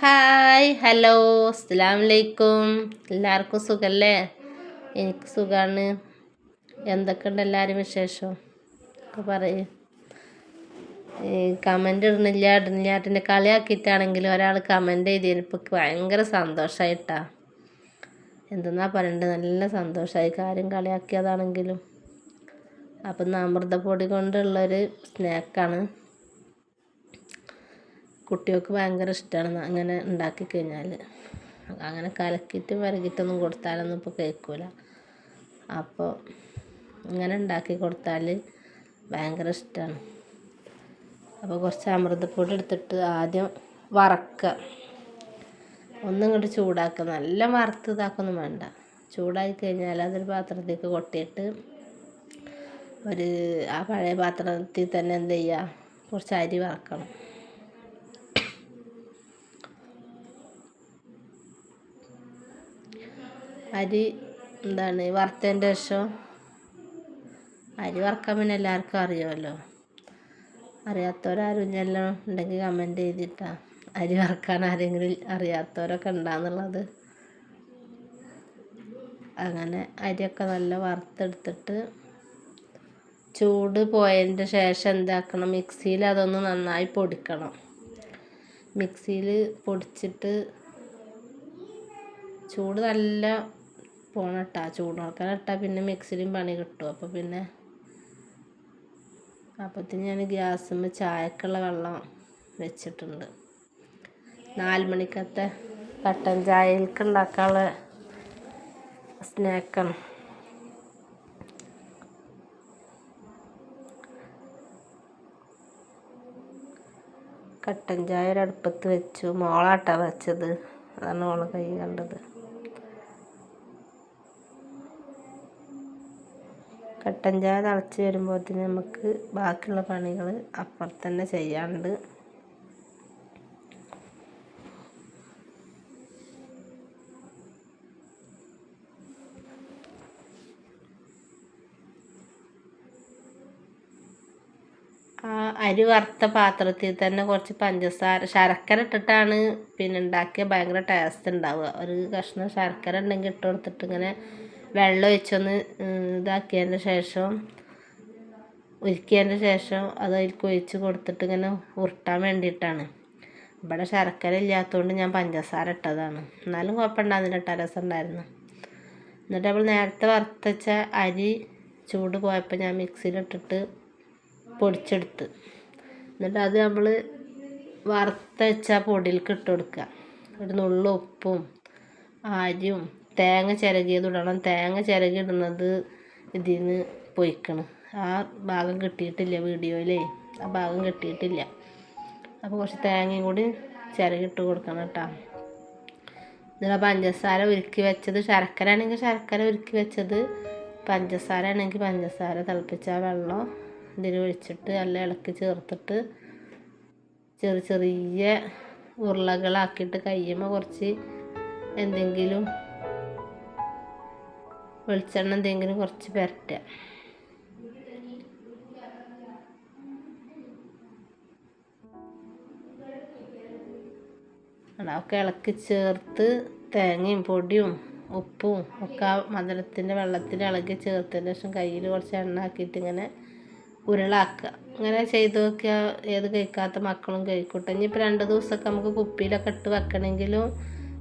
Hi hello അസ്സാം വലൈക്കും എല്ലാവർക്കും സുഖമല്ലേ എനിക്ക് സുഖമാണ് എന്തൊക്കെയുണ്ട് എല്ലാവരും വിശേഷം? ഒക്കെ പറയും. കമന്റ് ഇടുന്നില്ല ഇടുന്നില്ല. അതിന്റെ കളിയാക്കിയിട്ടാണെങ്കിൽ ഒരാൾ കമന്റ് ചെയ്തതിനിപ്പോൾ ഭയങ്കര സന്തോഷമായിട്ടാ എന്തെന്നാ പറയണ്ടത് നല്ല സന്തോഷമായി കാര്യം കളിയാക്കിയതാണെങ്കിലും. അപ്പം അമൃതപ്പൊടി കൊണ്ടുള്ളൊരു സ്നാക്കാണ് കുട്ടികൾക്ക് ഭയങ്കര ഇഷ്ടമാണ് അങ്ങനെ ഉണ്ടാക്കി കഴിഞ്ഞാൽ അങ്ങനെ കലക്കിയിട്ടും വരകിയിട്ടൊന്നും കൊടുത്താലൊന്നും ഇപ്പോൾ കേൾക്കില്ല അപ്പോൾ ഇങ്ങനെ ഉണ്ടാക്കി കൊടുത്താൽ ഭയങ്കര ഇഷ്ടമാണ് അപ്പോൾ കുറച്ച് അമൃതപ്പൊടി എടുത്തിട്ട് ആദ്യം വറക്കുക ഒന്നും ഇങ്ങോട്ട് ചൂടാക്കുക നല്ല വറുത്ത് ഇതാക്കൊന്നും വേണ്ട. ചൂടായി കഴിഞ്ഞാൽ അതൊരു പാത്രത്തേക്ക് കൊട്ടിയിട്ട് ഒരു ആ പഴയ പാത്രത്തിൽ തന്നെ എന്ത് ചെയ്യുക കുറച്ച് അരി വറക്കണം. അരി എന്താണ് വറുത്തതിന്റെ ശേഷം അരി വറക്കാൻ പിന്നെ എല്ലാവർക്കും അറിയാമല്ലോ. അറിയാത്തവരാരും എല്ലാം ഉണ്ടെങ്കിൽ കമന്റ് ചെയ്തിട്ടാ. അരി വറക്കാൻ ആരെങ്കിലും അറിയാത്തവരൊക്കെ ഉണ്ടാകുന്നുള്ളത് അങ്ങനെ അരിയൊക്കെ നല്ല വറുത്തെടുത്തിട്ട് ചൂട് പോയതിന്റെ ശേഷം എന്താക്കണം മിക്സിയിൽ അതൊന്ന് നന്നായി പൊടിക്കണം. മിക്സിയിൽ പൊടിച്ചിട്ട് ചൂട് നല്ല പോണം ഇട്ടാ ചൂടുണക്കാൻ പിന്നെ മിക്സിയിലും പണി കിട്ടും. അപ്പോൾ പിന്നെ അപ്പത്തിന് ഞാൻ ഗ്യാസുമ്മ ചായക്കുള്ള വെള്ളം വെച്ചിട്ടുണ്ട്. നാല് മണിക്കത്തെ കട്ടൻ ചായക്ക് ഉണ്ടാക്കാനുള്ള സ്നാക്കാണ്. കട്ടൻ ചായ ഒരടുപ്പത്ത് വെച്ചു. മോളാട്ടാ വെച്ചത്. അതാണ് മോളെ കൈ കണ്ടത്. കട്ടൻ ചായ തിളച്ച് വരുമ്പോഴത്തേന് നമുക്ക് ബാക്കിയുള്ള പണികൾ അപ്പുറത്ത് തന്നെ ചെയ്യാനുണ്ട്. അരി വറുത്ത പാത്രത്തിൽ തന്നെ കുറച്ച് പഞ്ചസാര ശർക്കര ഇട്ടിട്ടാണ് പിന്നെ ഉണ്ടാക്കിയ ഭയങ്കര ടേസ്റ്റ് ഉണ്ടാവുക. ഒരു കഷ്ണം ശർക്കര ഉണ്ടെങ്കിൽ ഇട്ട് കൊടുത്തിട്ട് ഇങ്ങനെ വെള്ളം ഒഴിച്ചൊന്ന് ഇതാക്കിയതിന് ശേഷം ഉരുക്കിയതിന്റെ ശേഷം അത് അതിലേക്ക് ഒഴിച്ച് കൊടുത്തിട്ട് ഇങ്ങനെ ഉരുട്ടാൻ വേണ്ടിയിട്ടാണ്. ഇവിടെ ശർക്കര ഇല്ലാത്തതുകൊണ്ട് ഞാൻ പഞ്ചസാര ഇട്ടതാണ്. എന്നാലും കുഴപ്പമുണ്ടാകുന്നില്ല ഇട്ട രസം ഉണ്ടായിരുന്നു എന്നിട്ട് നമ്മൾ നേരത്തെ വറുത്തച്ച അരി ചൂട് പോയപ്പോൾ ഞാൻ മിക്സിയിലിട്ടിട്ട് പൊടിച്ചെടുത്ത്. എന്നിട്ട് അത് നമ്മൾ വറുത്തച്ച പൊടിയിലേക്ക് ഇട്ട് കൊടുക്കുക. ഒരു നുള്ളു ഉപ്പും അരിയും തേങ്ങ ചിരകിയത് ഇടണം. തേങ്ങ ചിരകിടുന്നത് ഇതിൽ നിന്ന് പൊയ്ക്കണം. ആ ഭാഗം കിട്ടിയിട്ടില്ല വീഡിയോയിലേ. ആ ഭാഗം കിട്ടിയിട്ടില്ല. അപ്പോൾ കുറച്ച് തേങ്ങയും കൂടി ചിരകിട്ട് കൊടുക്കണം കേട്ടോ എന്നിട്ട് പഞ്ചസാര ഉരുക്കി വെച്ചത് ശർക്കര ആണെങ്കിൽ ശർക്കര ഉരുക്കി വെച്ചത് പഞ്ചസാര ആണെങ്കിൽ പഞ്ചസാര തിളപ്പിച്ച വെള്ളം ഇതിൽ ഒഴിച്ചിട്ട് നല്ല ഇളക്കി ചേർത്തിട്ട് ചെറിയ ചെറിയ ഉരുളകളാക്കിയിട്ട് കയ്യുമ്പോൾ കുറച്ച് എന്തെങ്കിലും വെളിച്ചെണ്ണ എന്തെങ്കിലും കുറച്ച് പുരട്ടുക. അതൊക്കെ ഇളക്കി ചേർത്ത് തേങ്ങയും പൊടിയും ഉപ്പും ഒക്കെ ആ മധുരത്തിന്റെ വെള്ളത്തിൽ ഇളകി ചേർത്തതിന് ശേഷം കയ്യിൽ കുറച്ച് എണ്ണ ആക്കിയിട്ട് ഇങ്ങനെ ഉരുളാക്കുക. ഇങ്ങനെ ചെയ്ത് നോക്കിയാൽ ഏത് കഴിക്കാത്ത മക്കളും കഴിക്കൂട്ടെ ഇനിയിപ്പോൾ രണ്ട് ദിവസമൊക്കെ നമുക്ക് കുപ്പിയിലൊക്കെ ഇട്ട് വെക്കണമെങ്കിലും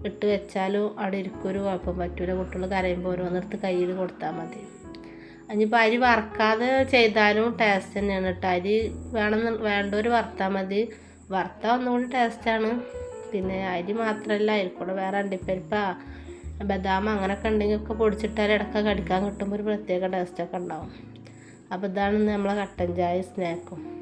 ഇട്ട് വെച്ചാലും അവിടെ ഇരിക്കൊരു കുഴപ്പം പറ്റൂല. കുട്ടികൾ കരയുമ്പോൾ ഓരോന്നിടത്ത് കയ്യിൽ കൊടുത്താൽ മതി. ഇനിയിപ്പോൾ അരി വറക്കാതെ ചെയ്താലും ടേസ്റ്റ് തന്നെയാണ് കേട്ടോ അരി വേണം വേണ്ടവർ വറുത്താൽ മതി. വറുത്താൽ ഒന്നുകൂടി ടേസ്റ്റാണ് പിന്നെ അരി മാത്രമല്ല അതിൽ വേറെ അണ്ടിപ്പരിപ്പാ ബദാം അങ്ങനെയൊക്കെ ഉണ്ടെങ്കിൽ ഒക്കെ പൊടിച്ചിട്ടാൽ ഇടയ്ക്ക് കടിക്കാൻ കിട്ടുമ്പോൾ ഒരു പ്രത്യേക ടേസ്റ്റൊക്കെ ഉണ്ടാവും. അപ്പോൾ ഇതാണ് നമ്മളെ കട്ടൻ ചായ സ്നാക്കും